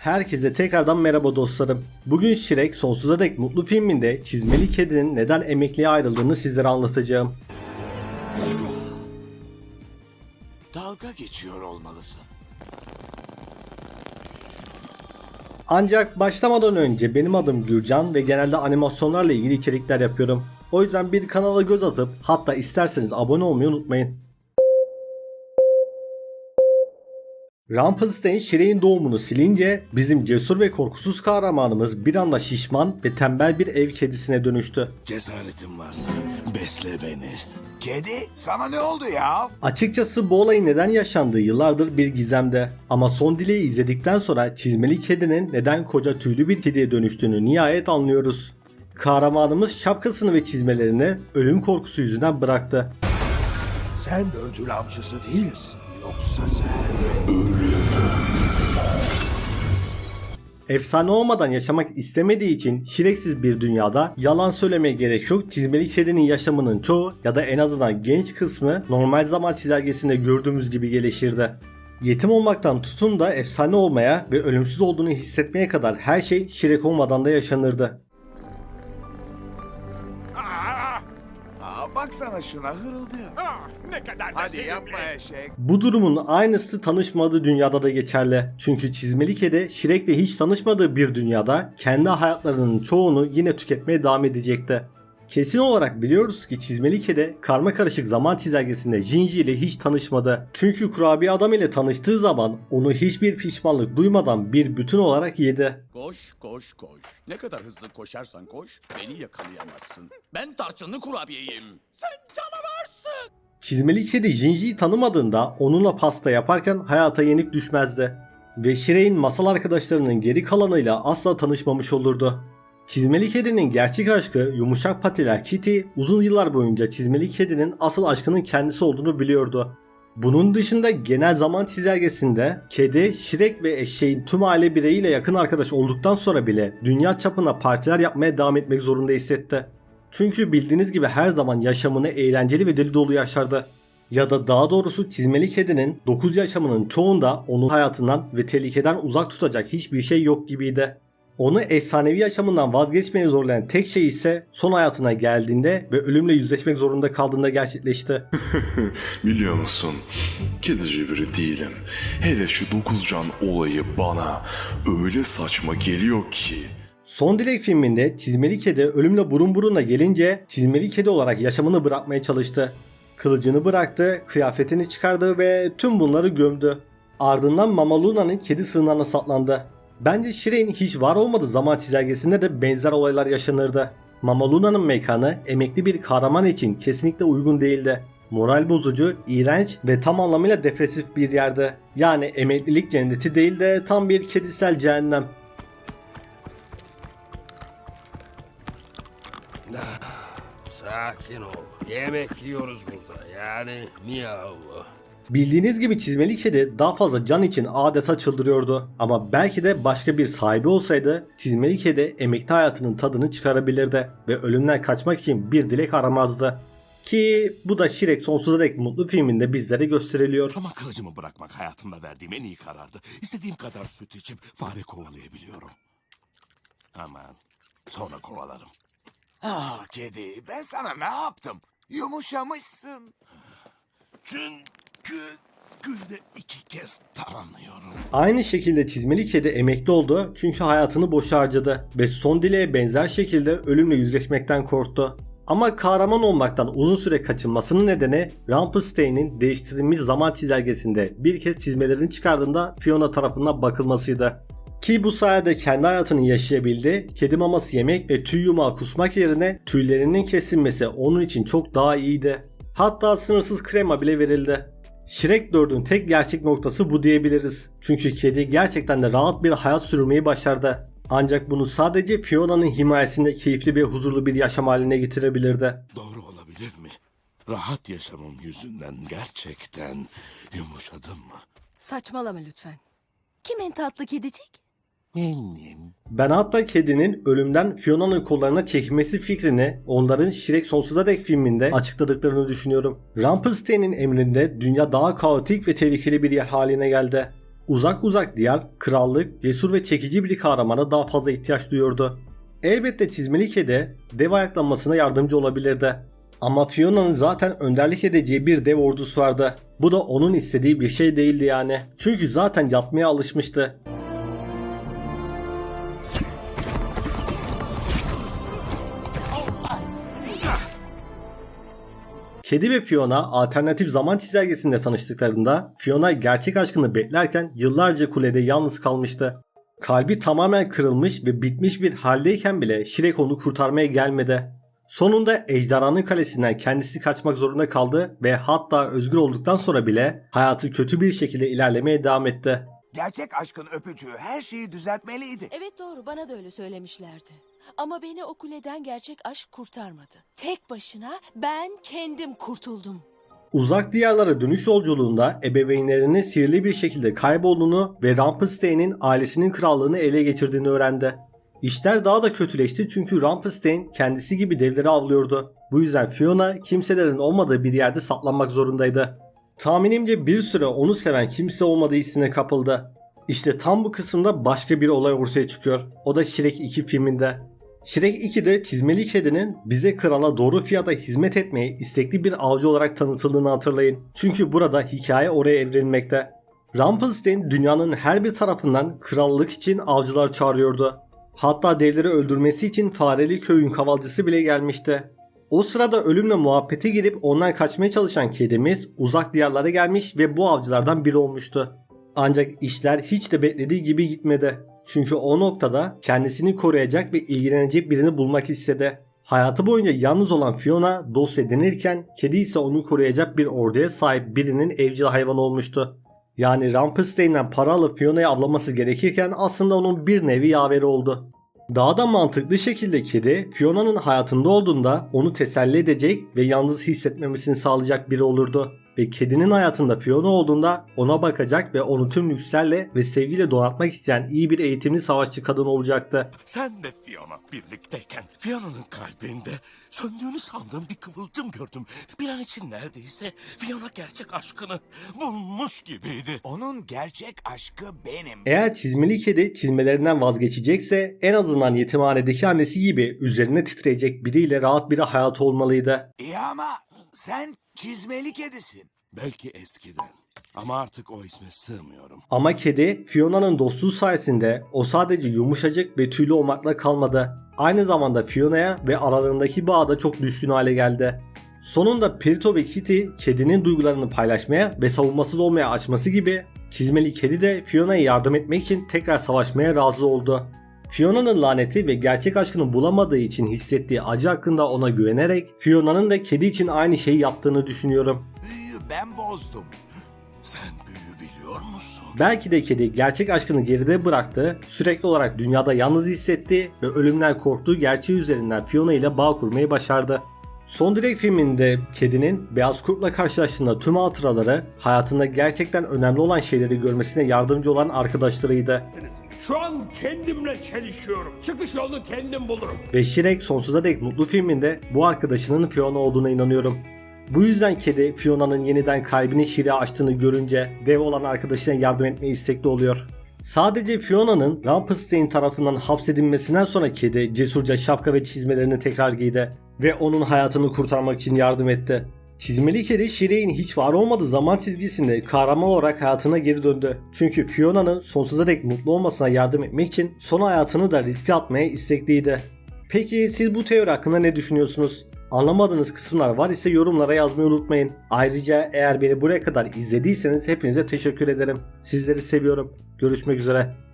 Herkese tekrardan merhaba dostlarım. Bugün Shrek Sonsuza Dek Mutlu filminde çizmeli kedinin neden emekliye ayrıldığını sizlere anlatacağım. Dalga geçiyor olmalısın. Ancak başlamadan önce benim adım Gürcan ve genelde animasyonlarla ilgili içerikler yapıyorum. O yüzden bir kanala göz atıp hatta isterseniz abone olmayı unutmayın. Rumpelstiltskin Shrek'in doğumunu silince bizim cesur ve korkusuz kahramanımız bir anda şişman ve tembel bir ev kedisine dönüştü. Cesaretin varsa besle beni. Kedi sana ne oldu ya? Açıkçası bu olayın neden yaşandığı yıllardır bir gizemde. Ama son dileği izledikten sonra çizmeli kedinin neden koca tüylü bir kediye dönüştüğünü nihayet anlıyoruz. Kahramanımız şapkasını ve çizmelerini ölüm korkusu yüzünden bıraktı. Sen ödül avcısı değilsin. Yoksa. Efsane olmadan yaşamak istemediği için şireksiz bir dünyada yalan söylemeye gerek yok. Çizmeli kedinin yaşamının çoğu ya da en azından genç kısmı normal zaman çizelgesinde gördüğümüz gibi gelişirdi. Yetim olmaktan tutun da efsane olmaya ve ölümsüz olduğunu hissetmeye kadar her şey şirek olmadan da yaşanırdı. Baksana şuna hırıldıyor. Ah, ne kadar da Hadi sevimli. yapma eşek. Bu durumun aynısı tanışmadığı dünyada da geçerli. Çünkü çizmeli kedi Shrek'le hiç tanışmadığı bir dünyada kendi hayatlarının çoğunu yine tüketmeye devam edecekti. Kesin olarak biliyoruz ki çizmeli kedi karma karışık zaman çizelgesinde Jinji ile hiç tanışmadı. Çünkü kurabiye adam ile tanıştığı zaman onu hiçbir pişmanlık duymadan bir bütün olarak yedi. Koş koş koş. Ne kadar hızlı koşarsan koş beni yakalayamazsın. Ben tarçınlı kurabiyeyim. Sen canavarsın. Çizmeli kedi Jinji'yi tanımadığında onunla pasta yaparken hayata yenik düşmezdi. Ve Shrek'in masal arkadaşlarının geri kalanıyla asla tanışmamış olurdu. Çizmeli kedinin gerçek aşkı yumuşak patiler Kitty uzun yıllar boyunca çizmeli kedinin asıl aşkının kendisi olduğunu biliyordu. Bunun dışında genel zaman çizelgesinde kedi, Shrek ve eşeğin tüm aile bireyiyle yakın arkadaş olduktan sonra bile dünya çapında partiler yapmaya devam etmek zorunda hissetti. Çünkü bildiğiniz gibi her zaman yaşamını eğlenceli ve deli dolu yaşardı. Ya da daha doğrusu çizmeli kedinin 9 yaşamının çoğunda onun hayatından ve tehlikeden uzak tutacak hiçbir şey yok gibiydi. Onu efsanevi yaşamından vazgeçmeye zorlayan tek şey ise son hayatına geldiğinde ve ölümle yüzleşmek zorunda kaldığında gerçekleşti. Biliyor musun? Kedici biri değilim. Hele şu dokuz can olayı bana öyle saçma geliyor ki. Son Dilek filminde çizmeli kedi ölümle burun buruna gelince çizmeli kedi olarak yaşamını bırakmaya çalıştı. Kılıcını bıraktı, kıyafetini çıkardı ve tüm bunları gömdü. Ardından Mama Luna'nın kedi sığınağına saklandı. Bence Shrek'in hiç var olmadığı zaman çizelgesinde de benzer olaylar yaşanırdı. Mama Luna'nın mekanı emekli bir kahraman için kesinlikle uygun değildi. Moral bozucu, iğrenç ve tam anlamıyla depresif bir yerde. Yani emeklilik cenneti değil de tam bir kedisel cehennem. Sakin ol. Yemek yiyoruz burada. Yani miyav. Bildiğiniz gibi çizmeli kedi daha fazla can için adeta çıldırıyordu. Ama belki de başka bir sahibi olsaydı çizmeli kedi emekli hayatının tadını çıkarabilirdi ve ölümden kaçmak için bir dilek aramazdı. Ki bu da Shrek Sonsuza Dek Mutlu filminde bizlere gösteriliyor. Ama kılıcımı bırakmak hayatımda verdiğim en iyi karardı. İstediğim kadar süt içip fare kovalayabiliyorum. Aman sonra kovalarım. Ah kedi ben sana ne yaptım? Yumuşamışsın. Çünkü günde iki kez taranıyorum. Aynı şekilde çizmeli kedi emekli oldu çünkü hayatını boşa harcadı ve son dileğe benzer şekilde ölümle yüzleşmekten korktu. Ama kahraman olmaktan uzun süre kaçınmasının nedeni Rumpelstiltskin'in değiştirilmiş zaman çizelgesinde bir kez çizmelerini çıkardığında Fiona tarafından bakılmasıydı. Ki bu sayede kendi hayatını yaşayabildi, kedi maması yemek ve tüy yumağı kusmak yerine tüylerinin kesilmesi onun için çok daha iyiydi. Hatta sınırsız krema bile verildi. Shrek 4'ün tek gerçek noktası bu diyebiliriz. Çünkü kedi gerçekten de rahat bir hayat sürmeyi başardı. Ancak bunu sadece Fiona'nın himayesinde keyifli ve huzurlu bir yaşam haline getirebilirdi. Doğru olabilir mi? Rahat yaşamım yüzünden gerçekten yumuşadım mı? Saçmalama lütfen. Kimin tatlı kedicik? Ben hatta kedinin ölümden Fiona'nın kollarına çekilmesi fikrini onların Shrek Sonsuza Dek filminde açıkladıklarını düşünüyorum. Rumpelstiltskin'in emrinde dünya daha kaotik ve tehlikeli bir yer haline geldi. Uzak uzak diyar, krallık, cesur ve çekici bir kahramana daha fazla ihtiyaç duyuyordu. Elbette çizmeli kedi dev ayaklanmasına yardımcı olabilirdi. Ama Fiona'nın zaten önderlik edeceği bir dev ordusu vardı. Bu da onun istediği bir şey değildi yani. Çünkü zaten yatmaya alışmıştı. Kedi ve Fiona alternatif zaman çizelgesinde tanıştıklarında Fiona gerçek aşkını beklerken yıllarca kulede yalnız kalmıştı. Kalbi tamamen kırılmış ve bitmiş bir haldeyken bile Shrek onu kurtarmaya gelmedi. Sonunda ejderhanın kalesinden kendisi kaçmak zorunda kaldı ve hatta özgür olduktan sonra bile hayatı kötü bir şekilde ilerlemeye devam etti. Gerçek aşkın öpücüğü her şeyi düzeltmeliydi. Evet doğru bana da öyle söylemişlerdi. Ama beni o kuleden gerçek aşk kurtarmadı. Tek başına ben kendim kurtuldum. Uzak diyarlara dönüş yolculuğunda ebeveynlerinin sihirli bir şekilde kaybolduğunu ve Rumpelstiltskin'in ailesinin krallığını ele geçirdiğini öğrendi. İşler daha da kötüleşti çünkü Rumpelstiltskin kendisi gibi devleri avlıyordu. Bu yüzden Fiona kimselerin olmadığı bir yerde saklanmak zorundaydı. Tahminimce bir süre onu seven kimse olmadığı hissine kapıldı. İşte tam bu kısımda başka bir olay ortaya çıkıyor. O da Shrek 2 filminde. Shrek 2'de çizmeli kedinin bize krala doğru fiyata hizmet etmeye istekli bir avcı olarak tanıtıldığını hatırlayın. Çünkü burada hikaye oraya evrilmekte. Rumpelstiltskin dünyanın her bir tarafından krallık için avcılar çağırıyordu. Hatta devleri öldürmesi için fareli köyün kavalcısı bile gelmişti. O sırada ölümle muhabbete girip ondan kaçmaya çalışan kedimiz uzak diyarlara gelmiş ve bu avcılardan biri olmuştu. Ancak işler hiç de beklediği gibi gitmedi. Çünkü o noktada kendisini koruyacak ve ilgilenecek birini bulmak istedi. Hayatı boyunca yalnız olan Fiona dost edinirken kedi ise onu koruyacak bir orduya sahip birinin evcil hayvanı olmuştu. Yani Rumpelstiltskin'den para alıp Fiona'yı avlaması gerekirken aslında onun bir nevi yaveri oldu. Daha da mantıklı şekilde kedi Fiona'nın hayatında olduğunda onu teselli edecek ve yalnız hissetmemesini sağlayacak biri olurdu. Ve kedinin hayatında Fiona olduğunda ona bakacak ve onu tüm lükslerle ve sevgiyle donatmak isteyen iyi bir eğitimli savaşçı kadın olacaktı. Sen ve Fiona birlikteyken Fiona'nın kalbinde söndüğünü sandığım bir kıvılcım gördüm. Bir an için neredeyse Fiona gerçek aşkını bulmuş gibiydi. Onun gerçek aşkı benim. Eğer çizmeli kedi çizmelerinden vazgeçecekse en azından yetimhanedeki annesi gibi üzerine titreyecek biriyle rahat bir hayatı olmalıydı. İyi ama sen çizmeli kedisin. Belki eskiden ama artık o isme sığmıyorum. Ama kedi Fiona'nın dostluğu sayesinde o sadece yumuşacık ve tüylü olmakla kalmadı. Aynı zamanda Fiona'ya ve aralarındaki bağa da çok düşkün hale geldi. Sonunda Perito ve Kitty kedinin duygularını paylaşmaya ve savunmasız olmaya açması gibi çizmeli kedi de Fiona'ya yardım etmek için tekrar savaşmaya razı oldu. Fiona'nın laneti ve gerçek aşkını bulamadığı için hissettiği acı hakkında ona güvenerek Fiona'nın da kedi için aynı şeyi yaptığını düşünüyorum. Büyüyü ben bozdum. Sen büyü biliyor musun? Belki de kedi gerçek aşkını geride bıraktı, sürekli olarak dünyada yalnız hissetti ve ölümden korktuğu gerçeği üzerinden Fiona ile bağ kurmayı başardı. Son Direk filminde kedinin Beyaz Kurt'la karşılaştığında tüm hatıraları hayatında gerçekten önemli olan şeyleri görmesine yardımcı olan arkadaşlarıydı. Şu an kendimle çelişiyorum. Çıkış yolunu kendim bulurum. Ve Shrek sonsuza dek mutlu filminde bu arkadaşının Fiona olduğuna inanıyorum. Bu yüzden kedi Fiona'nın yeniden kalbini Shrek'e açtığını görünce dev olan arkadaşına yardım etmeye istekli oluyor. Sadece Fiona'nın Rumpelstiltskin tarafından hapsedilmesinden sonra kedi cesurca şapka ve çizmelerini tekrar giydi ve onun hayatını kurtarmak için yardım etti. Çizmeli kedi Shrek'in hiç var olmadığı zaman çizgisinde kahraman olarak hayatına geri döndü. Çünkü Fiona'nın sonsuza dek mutlu olmasına yardım etmek için son hayatını da riske atmaya istekliydi. Peki siz bu teori hakkında ne düşünüyorsunuz? Anlamadığınız kısımlar var ise yorumlara yazmayı unutmayın. Ayrıca eğer beni buraya kadar izlediyseniz hepinize teşekkür ederim. Sizleri seviyorum. Görüşmek üzere.